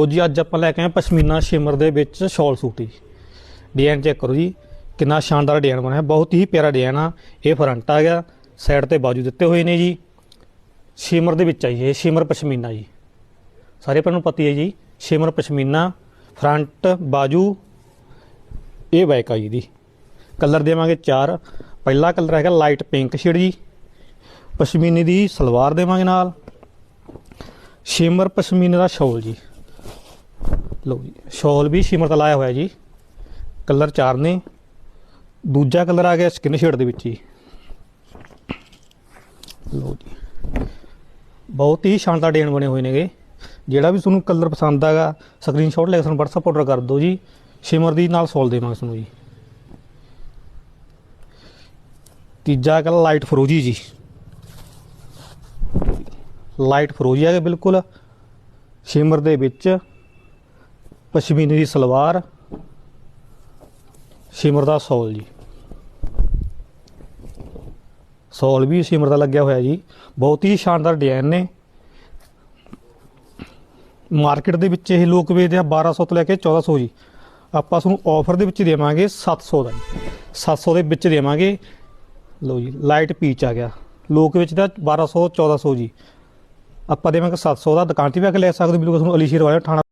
ਉਹ ਜੀ, ਅੱਜ ਆਪਾਂ ਲੈ ਕੇ ਆਏ ਪਸ਼ਮੀਨਾ ਸ਼ਿਮਰ ਦੇ ਵਿੱਚ ਸ਼ਾਲ ਸੂਟ। ਜੀ ਡਿਜ਼ਾਈਨ ਚੈੱਕ ਕਰੋ ਜੀ, ਕਿੰਨਾ ਸ਼ਾਨਦਾਰ ਡਿਜ਼ਾਈਨ ਬਣਿਆ। ਬਹੁਤ ਹੀ ਪਿਆਰਾ ਡਿਜ਼ਾਈਨ ਆ। ਇਹ ਫਰੰਟ ਆ ਗਿਆ, ਸਾਈਡ ਤੇ ਬਾਜੂ ਦਿੱਤੇ ਹੋਏ ਨੇ ਜੀ। ਸ਼ਿਮਰ ਦੇ ਵਿੱਚ ਆ ਜੀ, ਇਹ ਸ਼ਿਮਰ ਪਸ਼ਮੀਨਾ ਜੀ। ਸਾਰੇ ਪਰ ਨੂੰ ਪਤੀ ਹੈ ਜੀ, ਸ਼ਿਮਰ ਪਸ਼ਮੀਨਾ, ਫਰੰਟ, ਬਾਜੂ, ਇਹ ਬੈਕ ਆ ਜੀ ਦੀ ਕਲਰ ਦੇਵਾਂਗੇ ਚਾਰ। ਪਹਿਲਾ ਕਲਰ ਹੈਗਾ ਲਾਈਟ ਪਿੰਕ ਸ਼ੇਡ ਜੀ। ਪਸ਼ਮੀਨੇ ਦੀ ਸਲਵਾਰ ਦੇਵਾਂਗੇ ਨਾਲ। ਸ਼ਿਮਰ ਪਸ਼ਮੀਨੇ ਦਾ ਸ਼ਾਲ ਜੀ। ਲਓ ਜੀ, ਸ਼ਾਲ ਵੀ ਸ਼ਿਮਰ ਦਾ ਲਾਇਆ ਹੋਇਆ ਜੀ, ਕਲਰ ਚਾਰ ਨੇ, ਦੂਜਾ ਕਲਰ ਆ ਗਿਆ ਸਕਿਨ ਸ਼ੇਡ ਦੇ ਵਿੱਚ ਜੀ। ਲਓ ਜੀ, ਬਹੁਤ ਹੀ ਸ਼ਾਨਦਾਰ ਡਿਜ਼ਾਈਨ ਬਣੇ ਹੋਏ ਨੇਗੇ, ਜਿਹੜਾ ਵੀ ਤੁਹਾਨੂੰ ਕਲਰ ਪਸੰਦ ਆਗਾ ਸਕਰੀਨਸ਼ਾਟ ਲੈ ਕੇ ਸਾਨੂੰ WhatsApp ਆਰਡਰ ਕਰ ਦਿਓ ਜੀ, ਸ਼ਿਮਰ ਦੀ ਨਾਲ ਸੋਲ ਦੇਵਾਂਗੇ ਤੁਹਾਨੂੰ ਜੀ। ਤੀਜਾ ਕਲਰ ਲਾਈਟ ਫਰੋਜੀ ਜੀ। ਲਾਈਟ ਫਰੋਜੀ ਆ ਗਿਆ ਬਿਲਕੁਲ, ਸ਼ਿਮਰ ਦੇ ਵਿੱਚ ਪਸ਼ਮੀਨੇ ਦੀ ਸਲਵਾਰ, ਸ਼ਿਮਰ ਦਾ ਸੋਲ ਜੀ। ਸੌਲ ਵੀ ਸ਼ਿਮਰ ਦਾ ਲੱਗਿਆ ਹੋਇਆ ਜੀ। ਬਹੁਤ ਹੀ ਸ਼ਾਨਦਾਰ ਡਿਜ਼ਾਈਨ ਨੇ। ਮਾਰਕੀਟ ਦੇ ਵਿੱਚ ਇਹ ਲੋਕ ਵੇਚਦੇ ਆ 1200 ਤੋਂ ਲੈ ਕੇ 1400 ਜੀ। ਆਪਾਂ ਤੁਹਾਨੂੰ ਆਫਰ ਦੇ ਵਿੱਚ ਦੇਵਾਂਗੇ 700 ਦਾ ਜੀ। 700 ਦੇ ਵਿੱਚ ਦੇਵਾਂਗੇ। ਲਓ ਜੀ ਲਾਈਟ ਪੀਚ ਆ ਗਿਆ। ਲੋਕ ਵੇਚਦਾ 1200 1400 ਜੀ। ਆਪਾਂ ਦੇਵਾਂਗੇ 700 ਦਾ। ਦੁਕਾਨ ਤੇ ਵੀ ਆ ਕੇ ਲੈ ਸਕਦੇ ਬਿਲਕੁਲ ਤੁਹਾਨੂੰ ਅਲੀ ਵਾਲਾ ਥਾਣਾ